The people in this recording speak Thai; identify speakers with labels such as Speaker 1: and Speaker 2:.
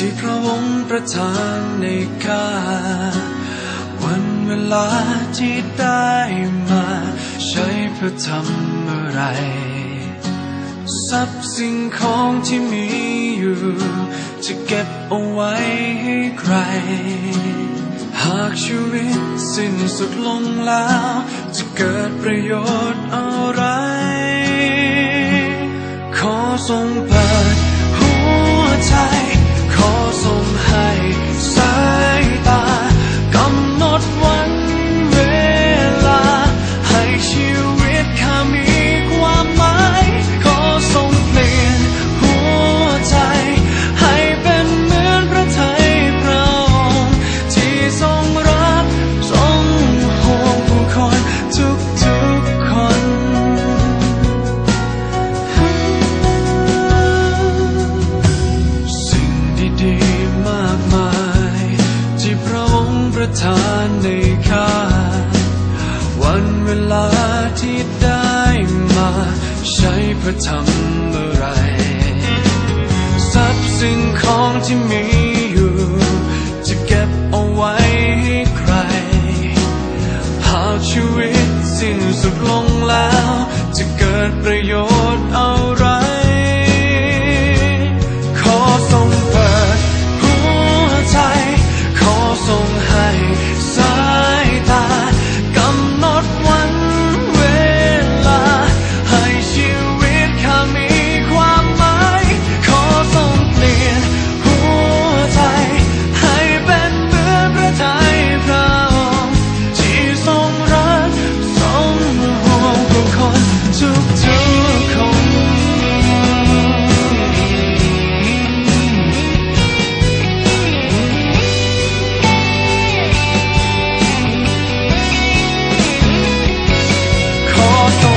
Speaker 1: ที่พระองค์ประทานในค่าวันเวลาที่ได้มา ใช้เพื่อทำอะไร ทรัพย์สิ่งของที่มีอยู่ จะเก็บเอาไว้ให้ใคร หากชีวิตสิ้นสุดลงแล้ว จะเกิดประโยชน์อะไร ขอทรงเปิด ทานในข้าวันเวลาที่ได้มา ใช้เพื่อทำอะไร ทรัพย์สิ่งของที่มีอยู่ จะเก็บเอาไว้ให้ใคร หากชีวิตสิ้นสุดลงแล้ว จะเกิดประโยชน์อะ call.